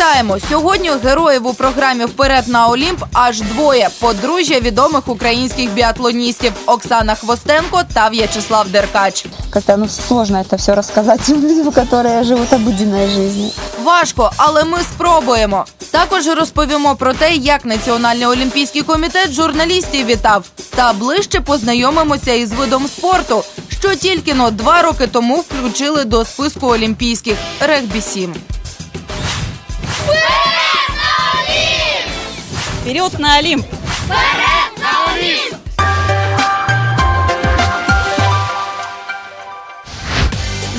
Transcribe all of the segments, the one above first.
Вітаємо! Сьогодні героїв у програмі Вперед на Олімп аж двоє подружжя відомих українських біатлоністів Оксана Хвостенко та В'ячеслав Деркач. Как-то ну, сложно это все рассказать людям, которые живут обыденной жизнью. Важко, але ми спробуємо. Також розповімо про те, як Національний олімпійський комітет журналістів вітав, та ближче познайомимося із видом спорту, що тільки но два роки тому включили до списку олімпійських регбі 7 Вперед на Олимп!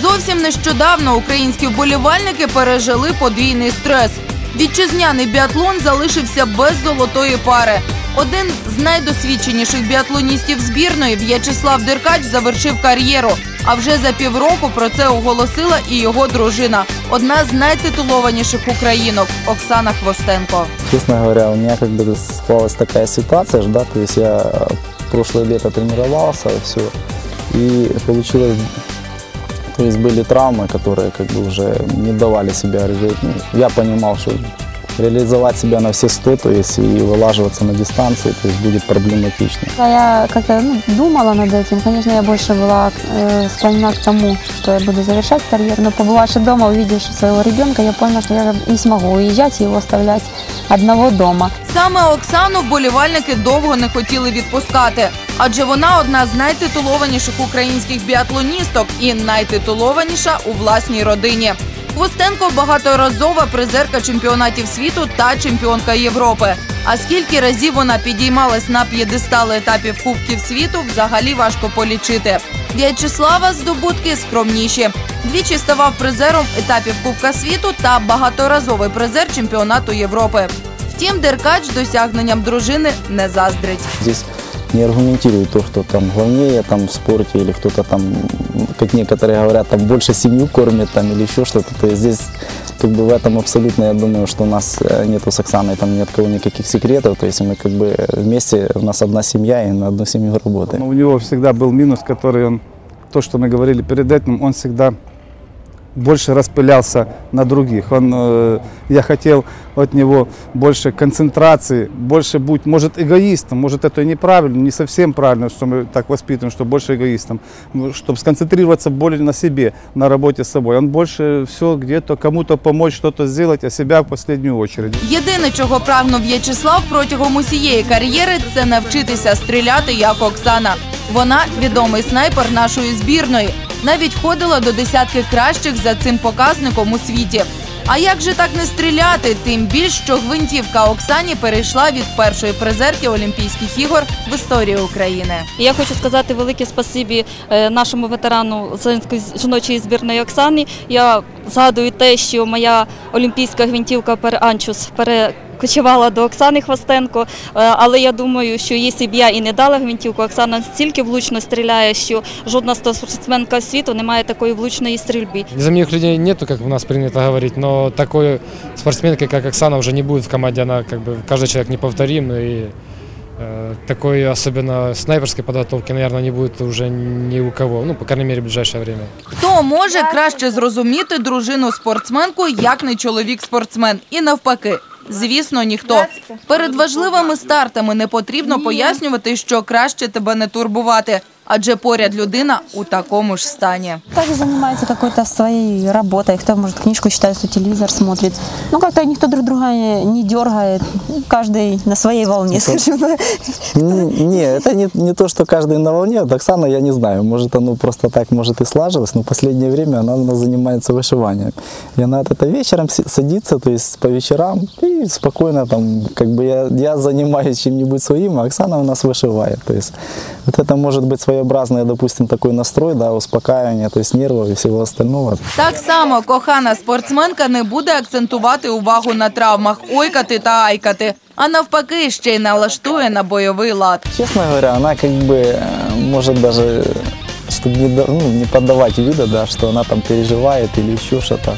Зовсім нещодавно українські вболівальники пережили подвійний стрес. Вітчизняний біатлон залишився без золотої пари. Один з найдосвідченіших біатлоністів збірної В'ячеслав Деркач завершив кар'єру. А вже за півроку про це оголосила і його дружина, одна з найтитулованіших українок Оксана Хвостенко. Честно говоря, у меня как бы склалась такая ситуация, да, то есть я э, прошлое лето тренировался, все, и получилось, то есть были травмы, которые как бы уже не давали себя реализовать. Ну, я понимал, что реализовать себя на все сто, то есть и вылаживаться на дистанции, то есть будет проблематично. А Я как-то ну, думала над этим. Конечно, я больше была э, склонена к тому, что я буду завершать карьеру. Но побывавши дома, увидевши своего ребенка, я поняла, что я не смогу уезжать и его оставлять одного дома. Саме Оксану вболівальники довго не хотіли відпускати, адже вона одна з найтитулованіших українських біатлоністок і найтитулованіша у власній родині. Хвостенко багаторазова призерка чемпіонатів світу та чемпіонка Європи. А скільки разів вона підіймалась на п'єдестали етапів Кубків світу, взагалі важко полічити. В'ячеслава здобутки скромніші. Двічі ставав призером етапів Кубка світу та багаторазовий призер чемпіонату Європи. Втім, Деркач досягненням дружини не заздрить Здесь не аргументирую то, что там главнее там в спорте или кто-то там, как некоторые говорят, там больше семью кормит там или еще что-то. То есть здесь как бы в этом абсолютно, я думаю, что у нас э, нету с Оксаной там ни от кого никаких секретов. То есть мы как бы вместе, у нас одна семья и на одну семью работаем. Но у него всегда был минус, который он, то, что мы говорили перед этим, он всегда больше распылялся на других. Он, э, я хотел от него больше концентрации, больше будь, может, эгоистом, может, это и неправильно, не совсем правильно, что мы так воспитываем, что больше эгоистом, чтобы сконцентрироваться более на себе, на работе с собой. Он больше все где-то кому-то помочь, что-то сделать, а себя в последнюю очередь. Єдине, чого прагнув В'ячеслав протягом усієї кар'єри, це навчитися стріляти як Оксана. Вона відомий снайпер нашої збірної. Навіть входила до десятки кращих за цим показником у світі. А як же так не стріляти? Тим більш, що гвинтівка Оксані перейшла від першої призерки Олімпійських ігор в історії України. Я хочу сказати велике спасибі е, нашому ветерану Зеленської жіночої збірної Оксані. Я згадую те, що моя олімпійська гвинтівка Переанчус перекочувала до Оксани Хвостенко. Е, Але я думаю, що якщо б я і не дала гвинтівку, Оксана настільки влучно стріляє, що жодна спортсменка світу не має такої влучної стрільби. Незаменимых людей нету, как у нас принято говорить, но такой спортсменки, как Оксана, уже не будет в команде. Она как бы каждый человек неповторим и э, такой особенно снайперской подготовки, наверное, не будет уже ни у кого, ну, по крайней мере, в ближайшее время. Хто може краще зрозуміти дружину спортсменку, як не чоловік спортсмен, і навпаки. Звісно, ніхто. Перед важливими стартами не потрібно пояснювати, що краще тебе не турбувати, адже поряд людина у такому ж стані. Каждый занимается какой-то своей работой. Кто, может, книжку читает, кто телевизор смотрит. Ну, как-то никто друг друга не, дергает. Каждый на своей волне, скажем так. Не, не, это не, не то, что каждый на волне. Вот Оксана, я не знаю, может оно просто так, может и слаживалось, но в последнее время она у нас занимается вышиванием. И она это вечером садится, то есть по вечерам, и спокойно там, как бы я, я занимаюсь чем-нибудь своим, а Оксана у нас вышивает. То есть вот это может быть своеобразный, допустим, такой настрой, да, успокаивание, то есть нервов и всего остального. Так само кохана спортсменка не буде акцентувати увагу на травмах, ойкати та айкати, а навпаки, ще й налаштує на бойовий лад. Честно говоря, она как бы э, может даже, чтобы не, да- ну, не подавать вида, да, что она там переживает или еще что-то.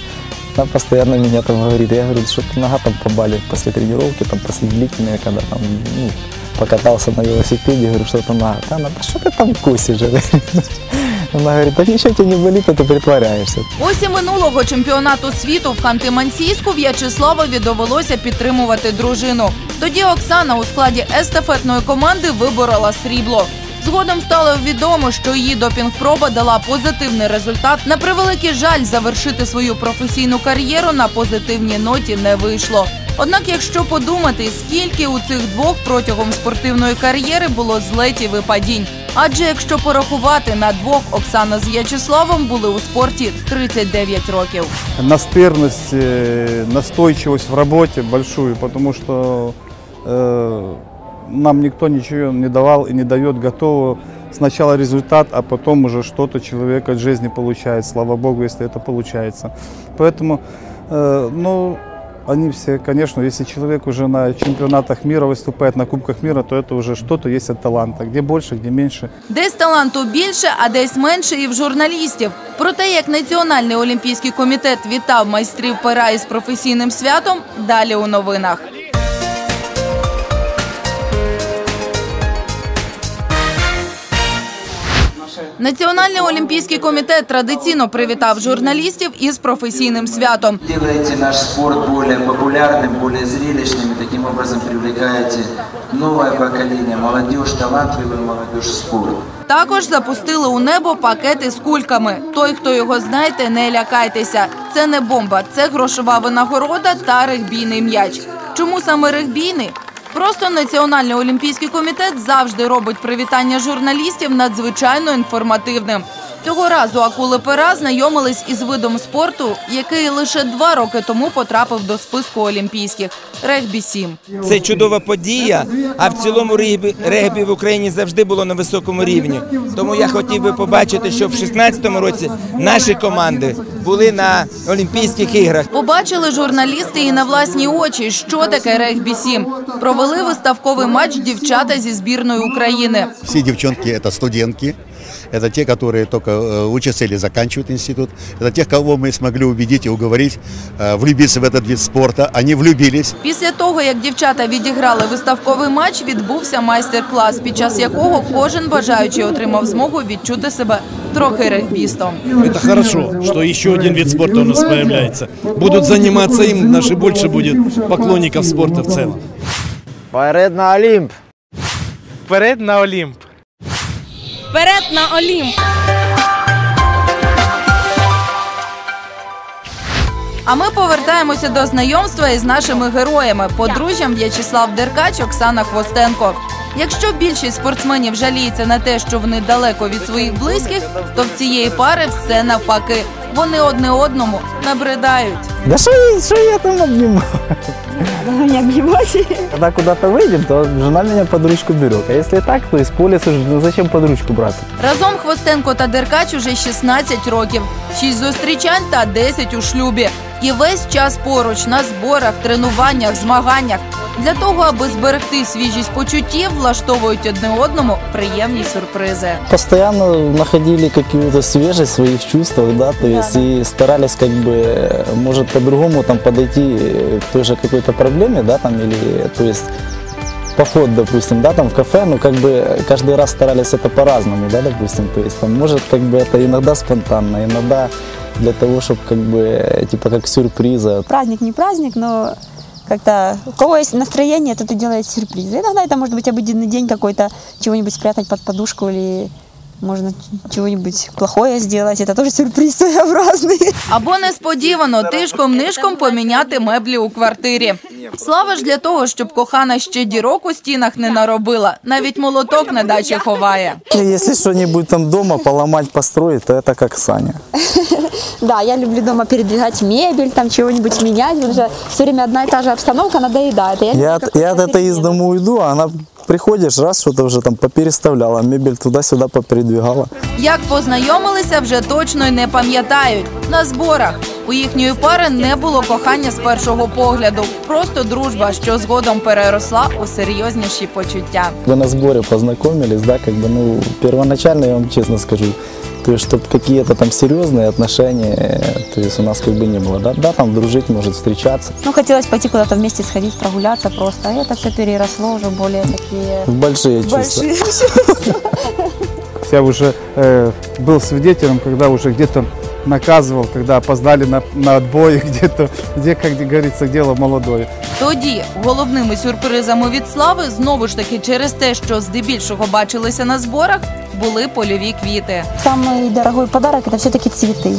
Она постоянно меня там говорит, я говорю, что нога там побалит после тренировки, там после длительной, когда там, ну, покатался на велосипеде, говорю, что это нога. Да, она, да что ты там косишь? Она говорит, да ничего тебе не болит, а ты притворяешься. Ось і минулого чемпіонату світу в Ханти-Мансійську В'ячеславові довелося підтримувати дружину. Тоді Оксана у складі естафетної команди виборола срібло. Згодом стало відомо, що її допінг-проба дала позитивний результат. На превеликий жаль, завершити свою професійну кар'єру на позитивній ноті не вийшло. Однак, якщо подумати, скільки у цих двох протягом спортивної кар'єри було злетів і падінь. Адже якщо порахувати на двох Оксана з В'ячеславом були у спорті 39 років. настырность, э, настойчивость в работе большую, потому что э, нам никто ничего не давал и не дает готового. Сначала результат, а потом уже что-то человек от жизни получает. Слава Богу, если это получается. Поэтому, э, ну, они все, конечно, если человек уже на чемпионатах мира выступает, на Кубках мира, то это уже что-то есть от таланта. Где больше, где меньше. Десь таланту більше, а десь менше і в журналістів. Про те, як Національний олімпійський комітет вітав майстрів пера із професійним святом, далі у новинах. Національний олімпійський комітет традиційно привітав журналістів із професійним святом. Делаете наш спорт более популярным, более зрелищным и таким образом привлекаете новое поколение, молодежь, талантливую молодежь в спорт. Також запустили у небо пакети з кульками. Той, хто його знаєте, не лякайтеся. Це не бомба, це грошова винагорода та регбійний м'яч. Чому саме регбійний? Просто Національний олімпійський комітет завжди робить привітання журналістів надзвичайно інформативним. Цього разу акули пера знайомились із видом спорту, який лише два роки тому потрапив до списку олімпійських регбі 7 Це чудова подія, а в цілому регбі, регбі в Україні завжди було на високому рівні. Тому я хотів би побачити, що в 2016 році наші команди були на Олімпійських іграх. Побачили журналісти і на власні очі, що таке регбі 7 Провели виставковий матч дівчата зі збірної України. Все девчонки это студентки, это те, которые только э, учатся или заканчивают институт, это тех, кого мы смогли убедить и уговорить э, влюбиться в этот вид спорта. Они влюбились. Після того, як дівчата відіграли виставковий матч, відбувся майстер-клас, під час якого кожен бажаючий отримав змогу відчути себе трохи регбістом. Это хорошо, что еще один вид спорта у нас появляется. Будут заниматься им, наши больше будет поклонников спорта в целом. Вперед на Олімп! Вперед на Олимп! Вперед на Олімп! А ми повертаємося до знайомства із нашими героями, подружжям В'ячеслав Деркач, Оксана Хвостенко. Якщо більшість спортсменів жаліється на те, що вони далеко від своїх близьких, то в цієї пари все навпаки. Вони одне одному набридають. Да что, я- что я там обнимаю? Не обнимать. Когда куда-то выйдем, то жена меня под ручку берет. А если так, то из поля слушай, ну зачем под ручку браться? Разом Хвостенко та Деркач уже 16 років, 6 зустрічань та 10 у шлюбі. І весь час поруч на зборах, тренуваннях, змаганнях. Для того, аби зберегти свіжість почуттів, влаштовують одне одному приємні сюрпризи. Постоянно находили какую-то свежесть в своих чувствах, да, то есть и старались как бы, э, может, по-другому там подойти э, к той же какой-то проблеме, да, там, или, то есть, поход, допустим, да, там в кафе, ну, как бы каждый раз старались это по-разному, да, допустим, то есть, там, может, как бы это иногда спонтанно, иногда для того, чтобы, как бы, э, типа, как сюрприза, Праздник не праздник, но как-то у кого есть настроение, тот и делает сюрпризы. Иногда это может быть обыденный день какой-то, чего-нибудь спрятать под подушку или можно чего-нибудь плохое сделать. Это тоже сюрприз своеобразный. Або несподівано тишком-нишком поміняти меблі у квартирі. Слава ж для того, щоб кохана ще дірок у стінах не наробила, навіть молоток на дачі ховає. И если что-нибудь там дома поломать, построить, то это как Саня. Да, я люблю дома передвигать мебель, там чего-нибудь менять. Уже все время одна и та же обстановка надоедает. Я, Я, люблю от- я от какой-то этой из дома уйду, а она приходишь, раз что-то уже там попереставляла, мебель туда-сюда попередвигала. Як познайомилися, вже точно й не пам'ятають. На зборах у їхньої пари не було кохання з першого погляду, просто дружба, що згодом переросла у серйозніші почуття. Ви на зборі познайомились, да, как бы, ну, первоначально, я вам чесно скажу, то есть, чтобы какие-то там серьезные отношения, э, то есть, у нас как бы не было, да, да, там дружить, может, встречаться. Ну, хотелось пойти куда-то вместе сходить, прогуляться просто. А это все переросло уже более такие В большие чувства. большие. есть я уже э, был свидетелем, когда уже где-то наказывал, когда опоздали на, на отбой, где-то, где, как говорится, дело молодое. Тоді головними сюрпризами від слави знову ж таки через те, що здебільшого бачилися на зборах, були польові квіти. Самый дорогой подарок это все-таки цветы.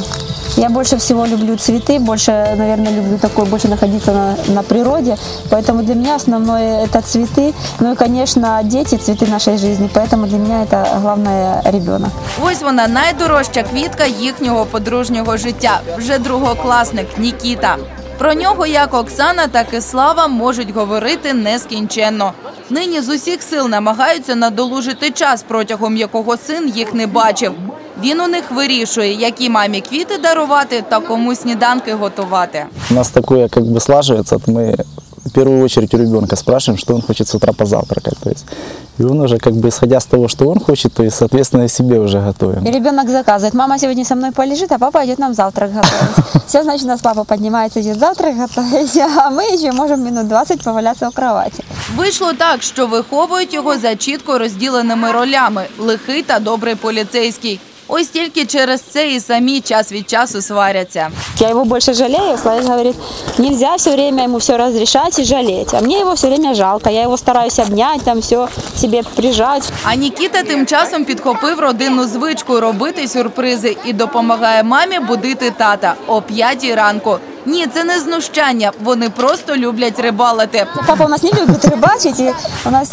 Я больше всего люблю цветы, больше, наверное, люблю такое, больше находиться на, на природе. Поэтому для меня основное это цветы. Ну и, конечно, дети, цветы нашей жизни. Поэтому для меня это главное ребенок. Ось вона найдорожча квітка їхнього подружнього життя. Вже другокласник Нікіта. Про нього як Оксана, так і Слава можуть говорити нескінченно. Нині з усіх сил намагаються надолужити час, протягом якого син їх не бачив. Він у них вирішує, які мамі квіти дарувати та кому сніданки готувати. У нас таке, як би слажується, то мы в первую очередь у ребенка спрашиваем, что он хочет с утра позавтракать. То есть, и он уже как бы исходя с того, что он хочет, то есть, соответственно, и себе уже готовим. И ребенок заказывает. Мама сегодня со мной полежит, а папа идет нам завтрак готовить. Все, значит, у нас папа поднимается, идет завтрак готовить, а мы еще можем минут 20 поваляться в кровати. Вийшло так, що виховують його за чітко розділеними ролями лихий та добрий поліцейський. Ось тільки через це і самі час від часу сваряться. Я его больше жалею. Славик говорит, нельзя все время ему все разрешать и жалеть. А мне его все время жалко. Я его стараюсь обнять, там все себе прижать. А Нікіта тим часом підхопив родинну звичку робити сюрпризи і допомагає мамі будити тата о п'ятій ранку. Ні, це не знущання. Вони просто люблять рибалити. Папа у нас не любит рыбачить, и у нас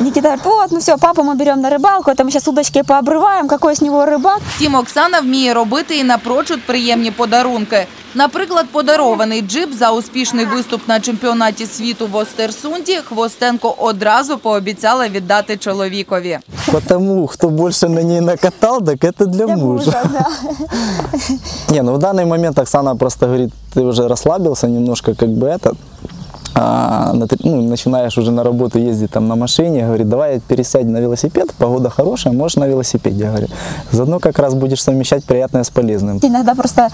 Никита говорит, вот, ну все, папу мы берем на рыбалку, это мы сейчас удочки пообрываем, какой с него рыбак. Втім, Оксана вміє робити і напрочуд приємні подарунки. Наприклад, подарований джип за успішний виступ на чемпіонаті світу в Остерсунді Хвостенко одразу пообіцяла віддати чоловікові. Потому, кто больше на ней накатал, так это для, мужа. Не, ну в данный момент Оксана просто говорит, ты уже расслабился немножко, как бы это, А, ну, начинаешь уже на работу ездить там на машине, говорит, давай пересядь на велосипед, погода хорошая, можешь на велосипеде, говорю. Заодно как раз будешь совмещать приятное с полезным. Иногда просто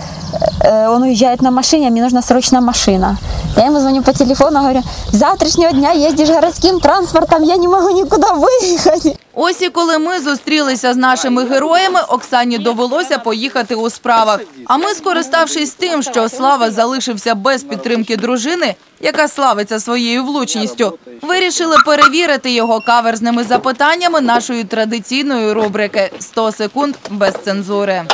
э, он уезжает на машине, а мне нужна срочно машина. Я ему звоню по телефону, говорю, с завтрашнего дня ездишь городским транспортом, я не могу никуда выехать. Ось і коли ми зустрілися з нашими героями, Оксані довелося поїхати у справах. А ми, скориставшись тим, що Слава залишився без підтримки дружини, яка славиться своєю влучністю, вирішили перевірити його каверзними запитаннями нашої традиційної рубрики «100 секунд без цензури.